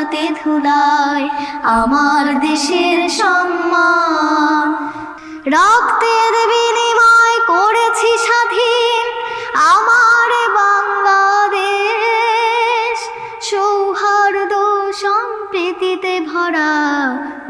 দুটাতে ধুলায় আমার দেশের সম্মান। রক্তের বিনিময় করেছি স্বাধীন আমার বাংলাদেশ। সৌহার্দ্য সম্প্রীতিতে ভরা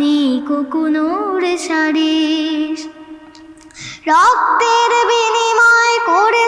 নেই কোনো রেশারিস রক্তের বিনিময় স্বাধীন